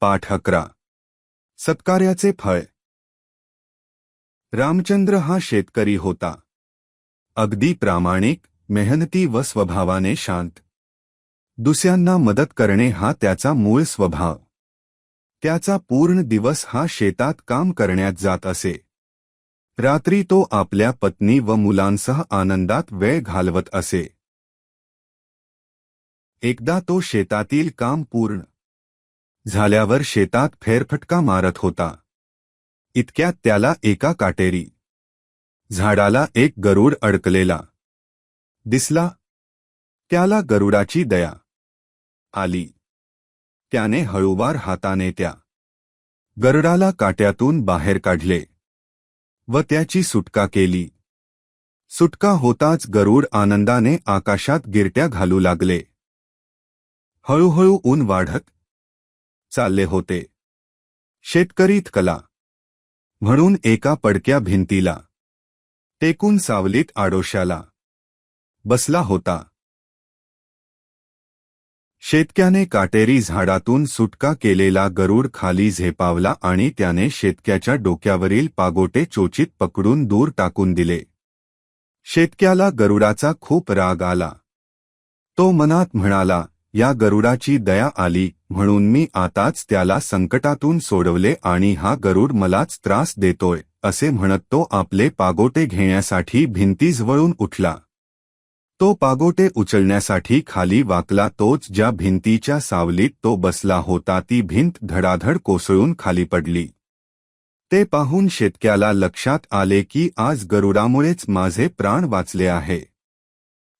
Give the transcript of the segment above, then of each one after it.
पाठ अकरा सत्कार्याचे फळ. रामचंद्र हा शेतकरी होता. अगदी प्रामाणिक, मेहनती व स्वभावाने शांत. दुसऱ्यांना मदत करणे हा त्याचा मूळ स्वभाव. त्याचा पूर्ण दिवस हा शेतात काम करण्यात जात असे. रात्री तो आपल्या पत्नी व मुलांसह आनंदात वेळ घालवत असे. एकदा तो शेतातील काम पूर्ण झाल्यावर शेतात फेरफटका मारत होता. इतक्यात त्याला एका काटेरी झाडाला एक गरुड अडकलेला. दिसला त्याला गरुडाची दया आली. त्याने हळूवार हाताने त्या गरुडाला काट्यातून बाहेर काढले व त्याची सुटका केली. सुटका होताच गरुड आनंदाने आकाशात गिरट्या घालू लागले. हळूहळू ऊन वाढत चालले होते. शेतकरीत कला. म्हणून एका पडक्या भिंतीला. टेकून सावलीत आडोशाला बसला होता. शेतक्याने काटेरी झाडातून सुटका केलेला गरुड खाली झेपावला आणि त्याने शेतक्याच्या डोक्यावरील पागोटे चोचीत पकडून दूर टाकून दिले. शेतक्याला गरुडाचा खूप राग आला. तो मनात म्हणाला या गरुडाची दया आली म्हणून मी आताच त्याला संकटातून सोडवले आणि हा गरुड मलाच त्रास देतोय असे म्हणत तो आपले पागोटे घेण्यासाठी भिंतीजवळून उठला. तो पागोटे उचलण्यासाठी खाली वाकला तोच ज्या भिंतीच्या सावलीत तो बसला होता ती भिंत धडाधड कोसळून खाली पडली. ते पाहून शेतक्याला लक्षात आले की आज गरुडामुळेच माझे प्राण वाचले आहे.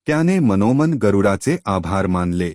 त्याने मनोमन गरुडाचे आभार मानले.